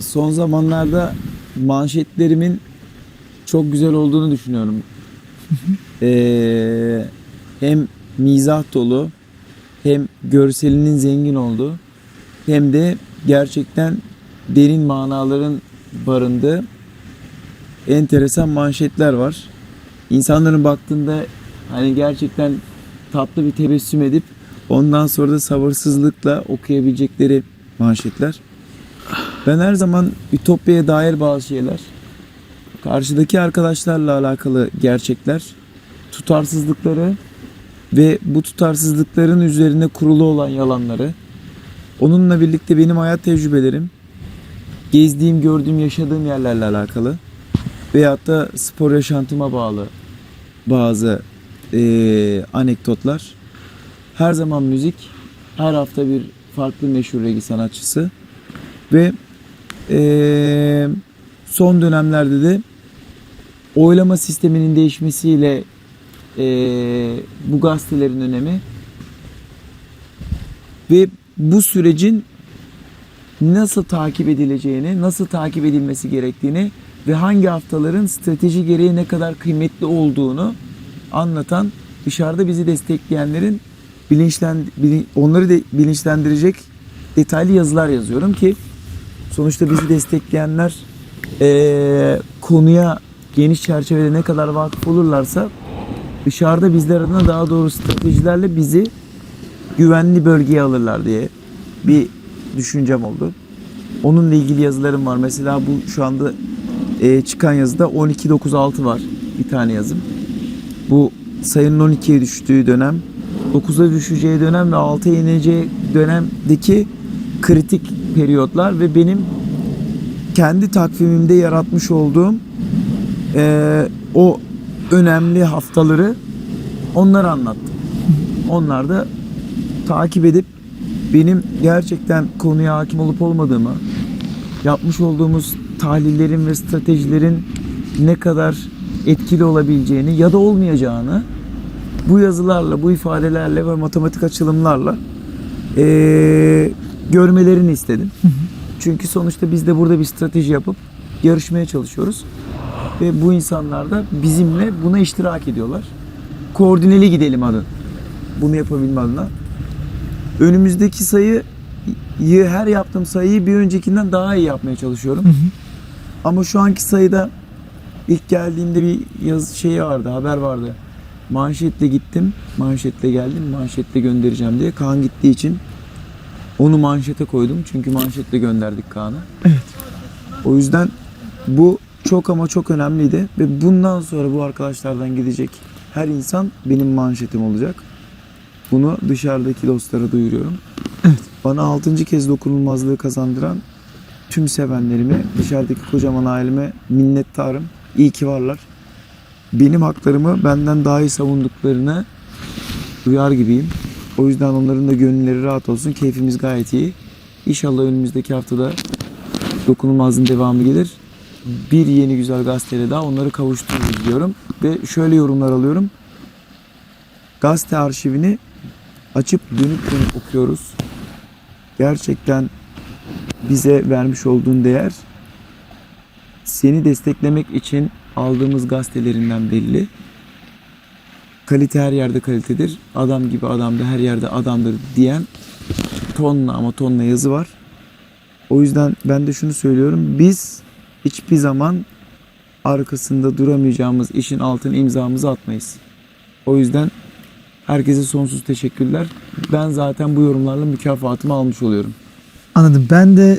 Son zamanlarda manşetlerimin çok güzel olduğunu düşünüyorum. Ee, hem mizah dolu hem görselinin zengin olduğu hem de gerçekten derin manaların barındığı enteresan manşetler var. İnsanların baktığında hani gerçekten tatlı bir tebessüm edip ondan sonra da sabırsızlıkla okuyabilecekleri manşetler. Ben her zaman Ütopya'ya dair bazı şeyler, karşıdaki arkadaşlarla alakalı gerçekler, tutarsızlıkları ve bu tutarsızlıkların üzerine kurulu olan yalanları, onunla birlikte benim hayat tecrübelerim, gezdiğim, gördüğüm, yaşadığım yerlerle alakalı veyahut da spor yaşantıma bağlı bazı eee, anekdotlar. Her zaman müzik, her hafta bir farklı meşhur regi sanatçısı ve eee, son dönemlerde de oylama sisteminin değişmesiyle eee, bu gazetelerin önemi ve bu sürecin nasıl takip edileceğini, nasıl takip edilmesi gerektiğini ve hangi haftaların strateji gereği ne kadar kıymetli olduğunu anlatan dışarıda bizi destekleyenlerin bilinçlen bilin- onları de bilinçlendirecek detaylı yazılar yazıyorum ki sonuçta bizi destekleyenler eee, konuya geniş çerçevede ne kadar vakıf olurlarsa dışarıda bizler adına daha doğru stratejilerle bizi güvenli bölgeye alırlar diye bir düşüncem oldu. Onunla ilgili yazılarım var. Mesela bu şu anda e, çıkan yazıda 1296 var bir tane yazım. Bu sayının 12'ye düştüğü dönem, 9'a düşeceği dönem ve 6'ya ineceği dönemdeki kritik periyotlar ve benim kendi takvimimde yaratmış olduğum e, o önemli haftaları onları anlattım. Onlar da takip edip benim gerçekten konuya hakim olup olmadığımı, yapmış olduğumuz tahlillerin ve stratejilerin ne kadar etkili olabileceğini ya da olmayacağını bu yazılarla, bu ifadelerle ve matematik açılımlarla eee, görmelerini istedim. Çünkü sonuçta biz de burada bir strateji yapıp yarışmaya çalışıyoruz. Ve bu insanlar da bizimle buna iştirak ediyorlar. Koordineli gidelim adı. Bunu yapabilme adına. Önümüzdeki sayıyı her yaptığım sayıyı bir öncekinden daha iyi yapmaya çalışıyorum. Ama şu anki sayıda ilk geldiğimde bir yaz şeyi vardı, haber vardı. Manşetle gittim, manşetle geldim, manşetle göndereceğim diye. Kaan gittiği için onu manşete koydum. Çünkü manşetle gönderdik Kaan'ı. Evet. O yüzden bu çok ama çok önemliydi ve bundan sonra bu arkadaşlardan gidecek her insan benim manşetim olacak. Bunu dışarıdaki dostlara duyuruyorum. Evet. Bana altıncı kez dokunulmazlığı kazandıran tüm sevenlerime, dışarıdaki kocaman aileme minnettarım. İyi ki varlar. Benim haklarımı benden daha iyi savunduklarını duyar gibiyim. O yüzden onların da gönülleri rahat olsun. Keyfimiz gayet iyi. İnşallah önümüzdeki haftada dokunulmazlığın devamı gelir. Bir yeni güzel gazeteyle daha onları kavuştururuz diyorum. Ve şöyle yorumlar alıyorum. Gazete arşivini açıp dönüp dönüp okuyoruz. Gerçekten bize vermiş olduğun değer seni desteklemek için aldığımız gazetelerinden belli. Kalite her yerde kalitedir. Adam gibi adam da her yerde adamdır diyen tonla ama tonla yazı var. O yüzden ben de şunu söylüyorum. Biz hiçbir zaman arkasında duramayacağımız işin altına imzamızı atmayız. O yüzden herkese sonsuz teşekkürler. Ben zaten bu yorumlarla mükafatımı almış oluyorum. Anladım. Ben de